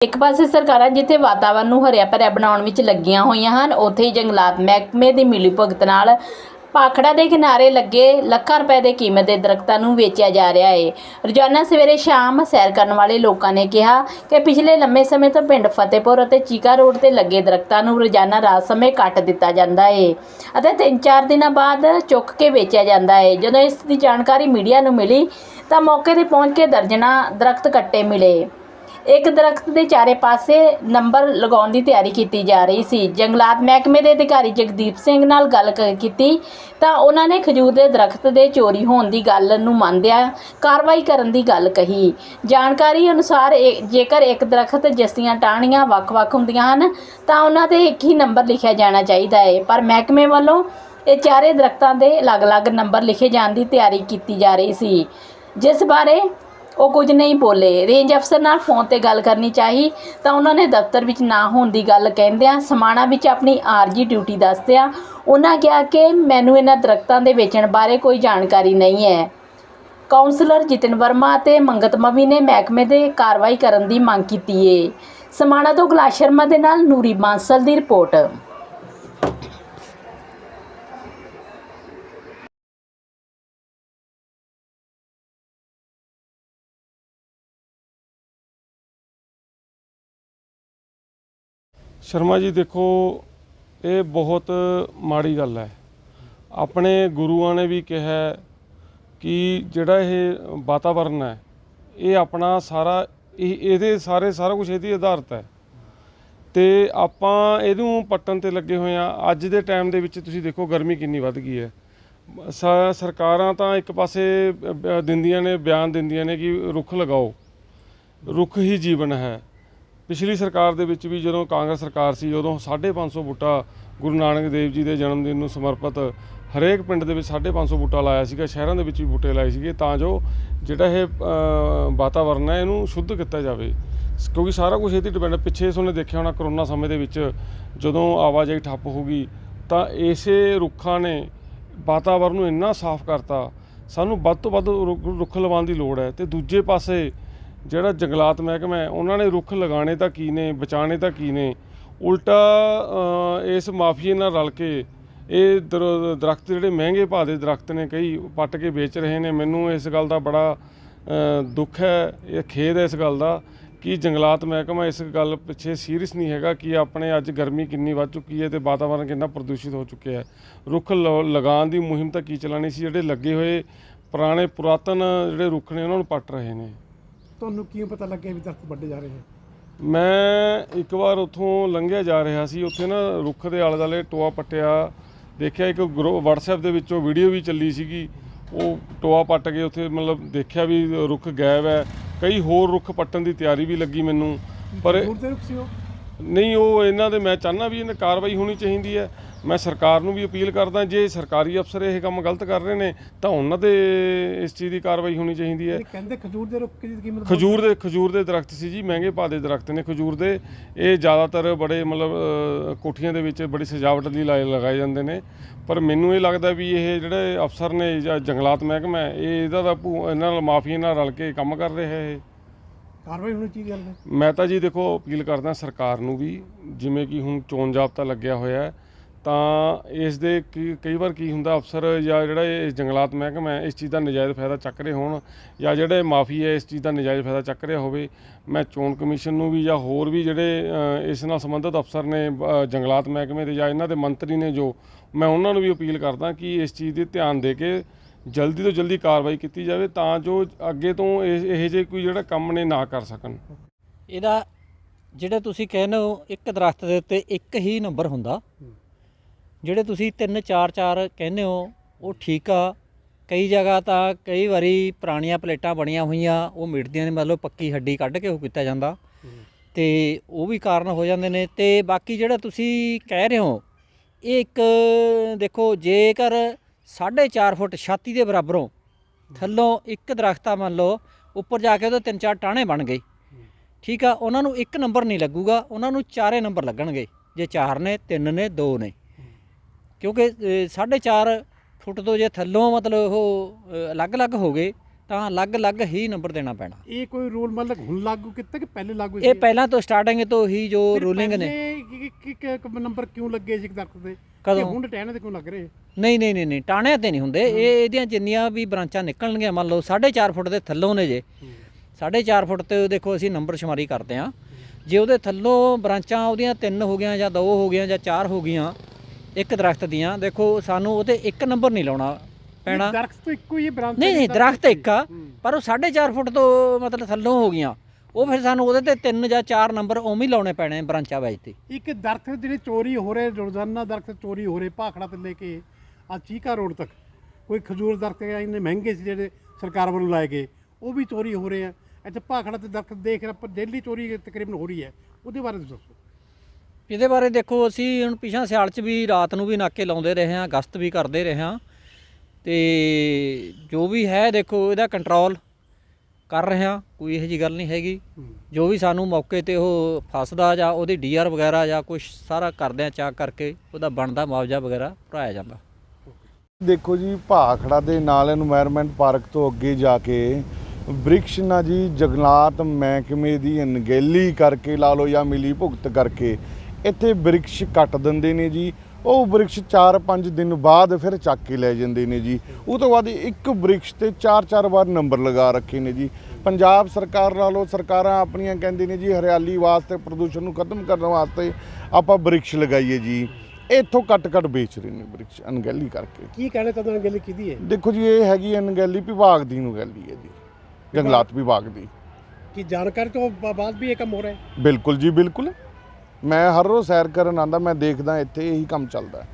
ਇੱਕ ਪਾਸੇ ਸਰਕਾਰਾਂ ਜਿੱਥੇ ਵਾਤਾਵਰਣ ਨੂੰ ਹਰਿਆ ਭਰਿਆ ਬਣਾਉਣ ਵਿੱਚ ਲੱਗੀਆਂ ਹੋਈਆਂ ਹਨ, ਉੱਥੇ ਹੀ ਜੰਗਲਾਤ ਮਹਿਕਮੇ ਦੀ ਮਿਲੀ ਭੁਗਤ ਨਾਲ ਪਾਖੜਾ ਦੇ ਕਿਨਾਰੇ ਲੱਗੇ ਲੱਖਾਂ ਰੁਪਏ ਦੇ ਕੀਮਤ ਦੇ ਦਰਖਤਾਂ ਨੂੰ ਵੇਚਿਆ ਜਾ ਰਿਹਾ ਹੈ ਰੋਜ਼ਾਨਾ ਸਵੇਰੇ ਸ਼ਾਮ ਸੈਰ ਕਰਨ ਵਾਲੇ ਲੋਕਾਂ ਨੇ ਕਿਹਾ ਕਿ ਪਿਛਲੇ ਲੰਮੇ ਸਮੇਂ ਤੋਂ ਪਿੰਡ ਫਤਿਹਪੁਰ ਅਤੇ ਚੀਕਾ ਰੋਡ ਤੇ ਲੱਗੇ ਦਰਖਤਾਂ ਨੂੰ ਰੋਜ਼ਾਨਾ ਰਾਤ ਸਮੇਂ ਕੱਟ ਦਿੱਤਾ ਜਾਂਦਾ ਹੈ ਅਤੇ 3-4 ਦਿਨਾਂ ਬਾਅਦ ਚੁੱਕ ਕੇ ਵੇਚਿਆ ਜਾਂਦਾ ਹੈ ਜਦੋਂ ਇਸ ਦੀ ਜਾਣਕਾਰੀ ਮੀਡੀਆ ਨੂੰ ਮਿਲੀ ਤਾਂ ਮੌਕੇ ਤੇ ਪਹੁੰਚ ਕੇ ਦਰਜਨਾਂ ਦਰਖਤ ਕੱਟੇ ਮਿਲੇ। ਇੱਕ ਦਰਖਤ ਦੇ ਚਾਰੇ ਪਾਸੇ ਨੰਬਰ ਲਗਾਉਣ ਦੀ ਤਿਆਰੀ ਕੀਤੀ ਜਾ ਰਹੀ ਸੀ। ਜੰਗਲਾਤ ਮਹਿਕਮੇ ਦੇ ਅਧਿਕਾਰੀ ਜਗਦੀਪ ਸਿੰਘ ਨਾਲ ਗੱਲ ਕ- ਕੀਤੀ ਤਾਂ ਉਹਨਾਂ ਨੇ ਖਜੂਰ ਦੇ ਦਰਖਤ ਦੇ ਚੋਰੀ ਹੋਣ ਦੀ ਗੱਲ ਨੂੰ ਮੰਨਦਿਆਂ ਕਾਰਵਾਈ ਕਰਨ ਦੀ ਗੱਲ ਕਹੀ। ਜਾਣਕਾਰੀ ਅਨੁਸਾਰ ਇਹ- ਜੇਕਰ ਇੱਕ ਦਰਖਤ ਜਿਸ ਟਾਹਣੀਆਂ ਵੱਖ-ਵੱਖ ਹੁੰਦੀਆਂ ਹਨ, ਤਾਂ ਉਹਨਾਂ ਤੇ ਇੱਕ ਹੀ ਨੰਬਰ ਲਿਖਿਆ ਜਾਣਾ ਚਾਹੀਦਾ ਹੈ ਪਰ ਮਹਿਕਮੇ ਵੱਲੋਂ ਇਹ ਚਾਰੇ ਦਰਖਤਾਂ ਦੇ ਅਲੱਗ-ਅਲੱਗ ਨੰਬਰ ਲਿਖੇ ਜਾਣ ਦੀ ਤਿਆਰੀ ਕੀਤੀ ਜਾ ਰਹੀ ਸੀ। ਜਿਸ ਬਾਰੇ ਉਹ ਕੁਝ ਨਹੀਂ ਬੋਲੇ। ਰੇਂਜ ਅਫਸਰ ਨਾਲ ਫੋਨ ਤੇ ਗੱਲ ਕਰਨੀ ਚਾਹੀ ਤਾਂ ਉਹਨਾਂ ਨੇ ਦਫ਼ਤਰ ਵਿੱਚ ਨਾ ਹੋਣ ਦੀ ਗੱਲ ਕਹਿੰਦਿਆਂ ਸਮਾਣਾ ਵਿੱਚ ਆਪਣੀ ਆਰਜੀ ਡਿਊਟੀ ਦੱਸਦਿਆਂ ਉਹਨਾਂ ਕਿਹਾ ਕਿ ਮੈਨੂੰ ਇਹਨਾਂ ਦਰਖਤਾਂ ਦੇ ਵੇਚਣ ਬਾਰੇ ਕੋਈ ਜਾਣਕਾਰੀ ਨਹੀਂ ਹੈ। ਕਾਉਂਸਲਰ ਜਿਤਨ ਵਰਮਾ ਅਤੇ ਮੰਗਤ ਮਵੀ ਨੇ ਮਹਿਕਮੇ ਦੇ ਕਾਰਵਾਈ ਕਰਨ ਦੀ ਮੰਗ ਕੀਤੀ ਏ। ਸਮਾਣਾ ਤੋਂ ਗੁਲਾਬ ਸ਼ਰਮਾ ਦੇ ਨਾਲ ਨੂਰੀ ਬਾਂਸਲ ਦੀ ਰਿਪੋਰਟ। ਸ਼ਰਮਾ ਜੀ, ਦੇਖੋ, ਇਹ ਬਹੁਤ ਮਾੜੀ ਗੱਲ ਹੈ। ਆਪਣੇ ਗੁਰੂਆਂ ਨੇ ਵੀ ਕਿਹਾ ਕਿ ਜਿਹੜਾ ਇਹ ਵਾਤਾਵਰਨ ਹੈ, ਇਹ ਆਪਣਾ ਸਾਰਾ, ਇਹ, ਇਹਦੇ ਸਾਰੇ, ਸਾਰਾ ਕੁਝ ਇਹਦੀ ਆਧਾਰਤ ਹੈ। ਤੇ ਆਪਾਂ ਇਹਨੂੰ ਪੱਟਣ ਤੇ ਲੱਗੇ ਹੋਏ ਆ ਅੱਜ ਦੇ ਟਾਈਮ ਦੇ ਵਿੱਚ ਤੁਸੀਂ ਦੇਖੋ, ਗਰਮੀ ਕਿੰਨੀ ਵੱਧ ਗਈ ਹੈ। ਸ- ਸਰਕਾਰਾਂ ਤਾਂ ਇੱਕ ਪਾਸੇ ਦਿੰਦੀਆਂ ਨੇ, ਬਿਆਨ ਦਿੰਦੀਆਂ ਨੇ ਕਿ ਰੁੱਖ ਲਗਾਓ। ਰੁੱਖ ਹੀ ਜੀਵਨ ਹੈ। ਪਿਛਲੀ ਸਰਕਾਰ ਦੇ ਵਿੱਚ ਵੀ ਜਦੋਂ ਕਾਂਗਰਸ ਸਰਕਾਰ ਸੀ, ਉਦੋਂ 550 ਬੂਟਾ ਗੁਰੂ ਨਾਨਕ ਦੇਵ ਜੀ ਦੇ ਜਨਮ ਦਿਨ ਨੂੰ ਸਮਰਪਿਤ ਹਰੇਕ ਪਿੰਡ ਦੇ ਵਿੱਚ 550 ਬੂਟਾ ਲਾਇਆ ਸੀਗਾ, ਸ਼ਹਿਰਾਂ ਦੇ ਵਿੱਚ ਵੀ ਬੂਟੇ ਲਾਏ ਸੀਗੇ, ਤਾਂ ਜੋ ਜਿਹੜਾ ਇਹ ਵਾਤਾਵਰਨ ਹੈ, ਇਹਨੂੰ ਸ਼ੁੱਧ ਕੀਤਾ ਜਾਵੇ। ਕਿਉਂਕਿ ਸਾਰਾ ਕੁਝ 'ਤੇ ਡਿਪੈਂਡ ਪਿੱਛੇ ਤੁਹਾਨੂੰ ਦੇਖਿਆ ਹੋਣਾ ਕਰੋਨਾ ਸਮੇਂ ਦੇ ਵਿੱਚ ਜਦੋਂ ਆਵਾਜਾਈ ਠੱਪ ਹੋ ਗਈ, ਤਾਂ ਇਸੇ ਰੁੱਖਾਂ ਨੇ ਵਾਤਾਵਰਨ ਨੂੰ ਇੰਨਾ ਸਾਫ਼ ਕਰਤਾ। ਸਾਨੂੰ ਵੱਧ ਤੋਂ ਵੱਧ ਰੁੱਖ ਰੁੱਖ ਲਗਾਉਣ ਦੀ ਲੋੜ ਹੈ। ਤੇ ਦੂਜੇ ਪਾਸੇ ਜਿਹੜਾ ਜੰਗਲਾਤ ਮਹਿਕਮਾ ਹੈ, ਉਹਨਾਂ ਨੇ ਰੁੱਖ ਲਗਾਉਣੇ ਤਾਂ ਕੀ ਨੇ, ਬਚਾਉਣੇ ਤਾਂ ਕੀ ਨੇ? ਉਲਟਾ ਇਸ ਮਾਫੀਏ ਨਾਲ ਰਲ ਕੇ ਇਹ ਦਰ- ਦਰਖਤ ਜਿਹੜੇ ਮਹਿੰਗੇ ਭਾਅ ਦੇ ਦਰਖਤ ਨੇ, ਕਈ ਪੱਟ ਕੇ ਵੇਚ ਰਹੇ ਨੇ। ਮੈਨੂੰ ਇਸ ਗੱਲ ਦਾ ਬੜਾ ਦੁੱਖ ਹੈ, ਇਹ ਖੇਦ ਹੈ ਇਸ ਗੱਲ ਦਾ ਕਿ ਜੰਗਲਾਤ ਮਹਿਕਮਾ ਇਸ ਗੱਲ ਪਿੱਛੇ ਸੀਰੀਅਸ ਨਹੀਂ ਹੈਗਾ ਕਿ ਆਪਣੇ ਅੱਜ ਗਰਮੀ ਕਿੰਨੀ ਵੱਧ ਚੁੱਕੀ ਹੈ ਤੇ ਵਾਤਾਵਰਣ ਕਿੰਨਾ ਪ੍ਰਦੂਸ਼ਿਤ ਹੋ ਚੁੱਕਿਆ ਹੈ। ਰੁੱਖ ਲ- ਲਗਾਉਣ ਦੀ ਮੁਹਿੰਮ ਤਾਂ ਕੀ ਚਲਾਣੀ ਸੀ? ਜਿਹੜੇ ਲੱਗੇ ਹੋਏ ਪੁਰਾਣੇ ਪੁਰਾਤਨ ਜਿਹੜੇ ਰੁੱਖ ਨੇ, ਉਹਨਾਂ ਨੂੰ ਪੱਟ ਰਹੇ ਨੇ। ਤੁਹਾਨੂੰ ਕਿਉਂ ਪਤਾ ਲੱਗਿਆ ਵੀ ਦਰਖਤ ਵੱਡੇ ਜਾ ਰਹੇ ਮੈਂ ਇੱਕ ਵਾਰ ਉੱਥੋਂ ਲੰਘਿਆ ਜਾ ਰਿਹਾ ਸੀ ਉੱਥੇ ਨਾ ਰੁੱਖ ਦੇ ਆਲੇ ਦੁਆਲੇ ਟੋਆ ਪੱਟਿਆ ਦੇਖਿਆ ਇੱਕ ਗਰੁੱਪ WhatsApp ਦੇ ਵਿੱਚੋਂ ਵੀਡੀਓ ਵੀ ਚੱਲੀ ਸੀਗੀ ਉਹ ਟੋਆ ਪੱਟ ਕੇ ਉੱਥੇ ਮਤਲਬ ਦੇਖਿਆ ਵੀ ਰੁੱਖ ਗਾਇਬ ਹੈ ਕਈ ਹੋਰ ਰੁੱਖ ਪੱਟਣ ਦੀ ਤਿਆਰੀ ਵੀ ਲੱਗੀ ਮੈਨੂੰ ਪਰ ਦੂਰ ਦੇ ਰੁੱਖ ਸੀ ਉਹ? ਨਹੀਂ ਉਹ ਇਹਨਾਂ ਦੇ ਮੈਂ ਚਾਹੁੰਦਾ ਵੀ ਇਹਨਾਂ ਕਾਰਵਾਈ ਹੋਣੀ ਚਾਹੀਦੀ ਹੈ ਮੈਂ ਸਰਕਾਰ ਨੂੰ ਵੀ ਅਪੀਲ ਕਰਦਾ ਜੇ ਸਰਕਾਰੀ ਅਫਸਰ ਇਹ ਕੰਮ ਗਲਤ ਕਰ ਰਹੇ ਨੇ ਤਾਂ ਉਹਨਾਂ ਦੇ ਇਸ ਚੀਜ਼ ਦੀ ਕਾਰਵਾਈ ਹੋਣੀ ਚਾਹੀਦੀ ਹੈ। ਕਹਿੰਦੇ ਖਜੂਰ ਦੇ ਰੁੱਖ ਦੀ ਕੀਮਤ ਖਜੂਰ ਦੇ ਖਜੂਰ ਦੇ ਦਰਖਤ ਸੀ ਜੀ ਮਹਿੰਗੇ ਭਾਅ ਦੇ ਦਰਖਤ ਨੇ ਖਜੂਰ ਦੇ। ਇਹ ਜ਼ਿਆਦਾਤਰ ਬੜੇ ਮਤਲਬ ਕੋਠੀਆਂ ਦੇ ਵਿੱਚ ਬੜੀ ਸਜਾਵਟ ਲਈ ਲਾਏ ਲਗਾਏ ਜਾਂਦੇ ਨੇ। ਪਰ ਮੈਨੂੰ ਇਹ ਲੱਗਦਾ ਵੀ ਇਹ ਜਿਹੜੇ ਅਫਸਰ ਨੇ ਜਾਂ ਜੰਗਲਾਤ ਮਹਿਕਮਾ ਹੈ, ਇਹ ਇਹਦਾ ਦਾ ਇਹਨਾਂ ਨਾਲ ਮਾਫੀਆ ਨਾਲ ਰਲ ਕੇ ਕੰਮ ਕਰ ਰਿਹਾ ਇਹ। ਕਾਰਵਾਈ ਹੋਣੀ ਚਾਹੀਦੀ ਹੈ। ਮੈਂ ਤਾਂ ਜੀ ਦੇਖੋ ਅਪੀਲ ਕਰਦਾ ਸਰਕਾਰ ਨੂੰ ਵੀ ਜਿਵੇਂ ਕਿ ਹੁਣ ਚੋਣ ਜਾਬਤਾ ਲੱਗਿਆ ਹੋਇਆ ਹੈ ਤਾਂ ਇਸ ਦੇ ਕੀ- ਕਈ ਵਾਰ ਕੀ ਹੁੰਦਾ ਅਫਸਰ ਜਾਂ ਜਿਹੜਾ ਇਹ ਜੰਗਲਾਤ ਮਹਿਕਮਾ ਹੈ ਇਸ ਚੀਜ਼ ਦਾ ਨਜਾਇਜ਼ ਫਾਇਦਾ ਚੱਕ ਰਹੇ ਹੋਣ ਜਾਂ ਜਿਹੜੇ ਮਾਫੀ ਹੈ ਇਸ ਚੀਜ਼ ਦਾ ਨਜਾਇਜ਼ ਫਾਇਦਾ ਚੱਕ ਰਿਹਾ ਹੋਵੇ। ਮੈਂ ਚੋਣ ਕਮਿਸ਼ਨ ਨੂੰ ਵੀ ਜਾਂ ਹੋਰ ਵੀ ਜਿਹੜੇ ਇਸ ਨਾਲ ਸੰਬੰਧਿਤ ਅਫਸਰ ਨੇ ਜੰਗਲਾਤ ਮਹਿਕਮੇ ਦੇ ਜਾਂ ਇਹਨਾਂ ਦੇ ਮੰਤਰੀ ਨੇ ਜੋ ਮੈਂ ਉਹਨਾਂ ਨੂੰ ਵੀ ਅਪੀਲ ਕਰਦਾ ਕਿ ਇਸ ਚੀਜ਼ ਦੇ ਧਿਆਨ ਦੇ ਕੇ ਜਲਦੀ ਤੋਂ ਜਲਦੀ ਕਾਰਵਾਈ ਕੀਤੀ ਜਾਵੇ ਤਾਂ ਜੋ ਅੱਗੇ ਤੋਂ ਇਹ ਇਹੋ ਜਿਹੇ ਕੋਈ ਜਿਹੜਾ ਕੰਮ ਨੇ ਨਾ ਕਰ ਸਕਣ। ਇਹਦਾ ਜਿਹੜੇ ਤੁਸੀਂ ਕਹਿੰਦੇ ਹੋ ਇੱਕ ਦਰਖਤ ਦੇ ਉੱਤੇ ਇੱਕ ਹੀ ਨੰਬਰ ਹੁੰਦਾ। ਜਿਹੜੇ ਤੁਸੀਂ 3 4 4 ਕਹਿੰਦੇ ਹੋ, ਉਹ ਠੀਕ ਆ। ਕਈ ਜਗ੍ਹਾ ਤਾਂ ਕਈ ਵਾਰੀ ਪੁਰਾਣੀਆਂ ਪਲੇਟਾਂ ਬਣੀਆਂ ਹੋਈਆਂ, ਉਹ ਮਿਟਦੀਆਂ ਨੇ, ਮਤਲਬ ਪੱਕੀ ਹੱਡੀ ਕੱਢ ਕੇ ਉਹ ਕੀਤਾ ਜਾਂਦਾ। ਤੇ ਉਹ ਵੀ ਕਾਰਨ ਹੋ ਜਾਂਦੇ ਨੇ। ਤੇ ਬਾਕੀ ਜਿਹੜਾ ਤੁਸੀਂ ਕਹਿ ਰਹੇ ਹੋ, ਇਹ ਇੱਕ ਦੇਖੋ, ਜੇਕਰ 4.5 ਫੁੱਟ ਛਾਤੀ ਦੇ ਬਰਾਬਰੋਂ ਥੱਲੋਂ ਇੱਕ ਦਰਖਤ ਮੰਨ ਲਓ, ਉੱਪਰ ਜਾ ਕੇ ਉਹਦੇ ਤਿੰਨ ਚਾਰ ਟਾਹਣੇ ਬਣ ਗਏ। ਠੀਕ ਆ, ਉਹਨਾਂ ਨੂੰ ਇੱਕ ਨੰਬਰ ਨਹੀਂ ਲੱਗੂਗਾ, ਉਹਨਾਂ ਨੂੰ ਚਾਰੇ ਨੰਬਰ ਲੱਗਣਗੇ। ਜੇ ਚਾਰ ਨੇ, ਤਿੰਨ ਨੇ, ਦੋ ਨੇ। ਕਿਉਂਕਿ 4.5 ਫੁੱਟ ਤੋਂ ਜੇ ਥੱਲੋਂ ਮਤਲਬ ਉਹ ਅਲੱਗ-ਅਲੱਗ ਹੋ ਗਏ ਤਾਂ ਅਲੱਗ-ਅਲੱਗ ਹੀ ਨੰਬਰ ਦੇਣਾ ਪੈਣਾ। ਇਹ ਕੋਈ ਰੂਲ ਮਤਲਬ ਹੁਣ ਲਾਗੂ ਕੀਤਾ ਕਿ ਪਹਿਲੇ ਲਾਗੂ ਇਹ ਪਹਿਲਾਂ ਤੋਂ ਸਟਾਰਟਿੰਗ ਤੋਂ ਹੀ ਜੋ ਰੂਲਿੰਗ ਨੇ। ਨੰਬਰ ਕਿਉਂ ਲੱਗੇ ਸੀ ਇੱਕ ਦਰਖਤ ਦੇ ਕਦੋਂ? ਤੇ ਹੁਣ ਟਹਿਣੇ ਤੇ ਕਿਉਂ ਲੱਗ ਰਹੇ? ਨਹੀਂ ਨਹੀਂ ਨਹੀਂ ਨਹੀਂ ਟਾਣਿਆਂ ਤੇ ਨਹੀਂ ਹੁੰਦੇ। ਇਹ ਇਹਦੀਆਂ ਜਿੰਨੀਆਂ ਵੀ ਬ੍ਰਾਂਚਾਂ ਨਿਕਲਣਗੀਆਂ ਮੰਨ ਲਓ 4.5 ਫੁੱਟ ਦੇ ਥੱਲੋਂ ਨੇ ਜੇ। 4.5 ਫੁੱਟ ਤੇ ਦੇਖੋ ਅਸੀਂ ਨੰਬਰ ਸ਼ੁਮਾਰੀ ਕਰਦੇ ਆ ਜੇ ਉਹਦੇ ਥੱਲੋਂ ਬ੍ਰਾਂਚਾਂ ਉਹਦੀਆਂ ਤਿੰਨ ਹੋ ਗਈਆਂ ਜਾਂ ਦੋ ਹੋ ਗਈਆਂ ਜਾਂ ਚਾਰ ਹੋ ਗਈਆਂ ਇੱਕ ਦਰਖਤ ਦੀਆਂ ਦੇਖੋ ਸਾਨੂੰ ਉਹਤੇ ਇੱਕ ਨੰਬਰ ਨਹੀਂ ਲਾਉਣਾ ਪੈਣਾ। ਦਰਖਤ ਤੋਂ ਇੱਕੋ ਹੀ ਬ੍ਰਾਂਚ ਨਹੀਂ ਨਹੀਂ ਦਰਖਤ ਇੱਕ ਆ ਪਰ ਉਹ 4.5 ਫੁੱਟ ਤੋਂ ਮਤਲਬ ਥੱਲੋਂ ਹੋ ਗਈਆਂ। ਉਹ ਫਿਰ ਸਾਨੂੰ ਉਹਦੇ ਤੇ ਤਿੰਨ ਜਾਂ ਚਾਰ ਨੰਬਰ ਉਵੇਂ ਹੀ ਲਾਉਣੇ ਪੈਣੇ ਬ੍ਰਾਂਚਾਂ ਵਿੱਚ ਤੇ। ਇੱਕ ਦਰਖਤ ਜਿਹੜੇ ਚੋਰੀ ਹੋ ਰਹੇ ਰੋਜ਼ਾਨਾ ਦਰਖਤ ਚੋਰੀ ਹੋ ਰਹੇ ਭਾਖੜਾ ਤੋਂ ਲੈ ਕੇ ਆ ਚੀਕਾ ਰੋਡ ਤੱਕ। ਕੋਈ ਖਜੂਰ ਦਰਖਤ ਆ ਇੰਨੇ ਮਹਿੰਗੇ ਸੀ ਜਿਹੜੇ ਸਰਕਾਰ ਵੱਲੋਂ ਲਾਏ ਗਏ ਉਹ ਵੀ ਚੋਰੀ ਹੋ ਰਹੇ ਆ। ਇੱਥੇ ਭਾਖੜਾ ਤੇ ਦਰਖਤ ਦੇਖ ਰਹੇ ਆਪਾਂ ਡੇਲੀ ਚੋਰੀ ਤਕਰੀਬਨ ਹੋ ਰਹੀ ਹੈ। ਉਹਦੇ ਬਾਰੇ ਦੱਸੋ। ਇਹਦੇ ਬਾਰੇ ਦੇਖੋ, ਅਸੀਂ ਹੁਣ ਪਿਛਾਂ ਸਿਆਲ 'ਚ ਵੀ ਰਾਤ ਨੂੰ ਵੀ ਨਾਕੇ ਲਾਉਂਦੇ ਰਹੇ ਹਾਂ, ਗਸ਼ਤ ਵੀ ਕਰਦੇ ਰਹੇ ਹਾਂ। ਤੇ ਜੋ ਵੀ ਹੈ, ਦੇਖੋ, ਇਹਦਾ ਕੰਟਰੋਲ ਕਰ ਰਹੇ ਹਾਂ, ਕੋਈ ਇਹੋ ਜੀ ਗੱਲ ਨਹੀਂ ਹੈਗੀ। ਜੋ ਵੀ ਸਾਨੂੰ ਮੌਕੇ ਤੇ ਉਹ ਫਸਦਾ ਜਾਂ ਉਹਦੀ ਡੀਆਰ ਵਗੈਰਾ ਜਾਂ ਕੁਝ ਸਾਰਾ ਕਰਦੇ ਆ ਚਾਕ ਕਰਕੇ ਉਹਦਾ ਬਣਦਾ ਮੁਆਵਜ਼ਾ ਵਗੈਰਾ ਭਰਾਇਆ ਜਾਂਦਾ। ਦੇਖੋ ਜੀ, ਭਾਖੜਾ ਦੇ ਨਾਲ এনवायरमेंट ਪਾਰਕ ਤੋਂ ਅੱਗੇ ਜਾ ਕੇ ਬ੍ਰਿਕਸ਼ ਨਾ ਜੀ, ਜਗਲਾਤ ਮਹਿਕਮੇ ਦੀ ਅਣਗਹਿਲੀ ਕਰਕੇ ਲਾ ਲੋ ਜਾਂ ਮਿਲੀ ਭੁਗਤ ਕਰਕੇ ਇੱਥੇ ਬ੍ਰਿਕਸ਼ ਕੱਟ ਦਿੰਦੇ ਨੇ ਜੀ। ਉਹ ਬ੍ਰਿਕਸ਼ 4-5 ਦਿਨ ਬਾਅਦ ਫਿਰ ਚੱਕ ਕੇ ਲੈ ਜਾਂਦੇ ਨੇ ਜੀ। ਉਹ ਤੋਂ ਬਾਅਦ ਇੱਕ ਬ੍ਰਿਕਸ਼ ਤੇ 4-4 ਵਾਰ ਨੰਬਰ ਲਗਾ ਰੱਖੇ ਨੇ ਜੀ। ਪੰਜਾਬ ਸਰਕਾਰ ਲਾ ਲਓ ਸਰਕਾਰਾਂ ਆਪਣੀਆਂ ਕਹਿੰਦੇ ਨੇ ਜੀ ਹਰਿਆਲੀ ਵਾਸਤੇ ਪ੍ਰਦੂਸ਼ਣ ਨੂੰ ਖਤਮ ਕਰਨ ਵਾਸਤੇ ਆਪਾਂ ਬ੍ਰਿਕਸ਼ ਲਗਾਈਏ ਜੀ। ਇੱਥੋਂ ਕੱਟ-ਕੱਟ ਵੇਚ ਰਹੇ ਨੇ ਬ੍ਰਿਕਸ਼ ਅਣਗਹਿਲੀ ਕਰਕੇ। ਕੀ ਕਹਿਣਾ ਚਾਹੁੰਦੇ ਹੋ ਗੱਲ ਕੀਤੀ ਹੈ? ਦੇਖੋ ਜੀ ਇਹ ਹੈਗੀ ਅਣਗਹਿਲੀ ਵਿਭਾਗ ਦੀ ਨੂੰ ਗੱਲ ਹੈ ਜੀ। ਜੰਗਲਾਤ ਵਿਭਾਗ ਦੀ। ਕਿ ਜਾਣਕਾਰੀ ਤੋਂ ਬਾਅਦ ਵੀ ਇਹ ਕੰਮ ਹੋ ਰਿਹਾ ਹੈ? ਬਿਲਕੁਲ ਜੀ ਬਿਲਕੁਲ। ਮੈਂ ਹਰ ਰੋਜ਼ ਸੈਰ ਕਰਨ ਆਂਦਾ ਮੈਂ ਦੇਖਦਾ ਇੱਥੇ ਇਹੀ ਕੰਮ ਚੱਲਦਾ।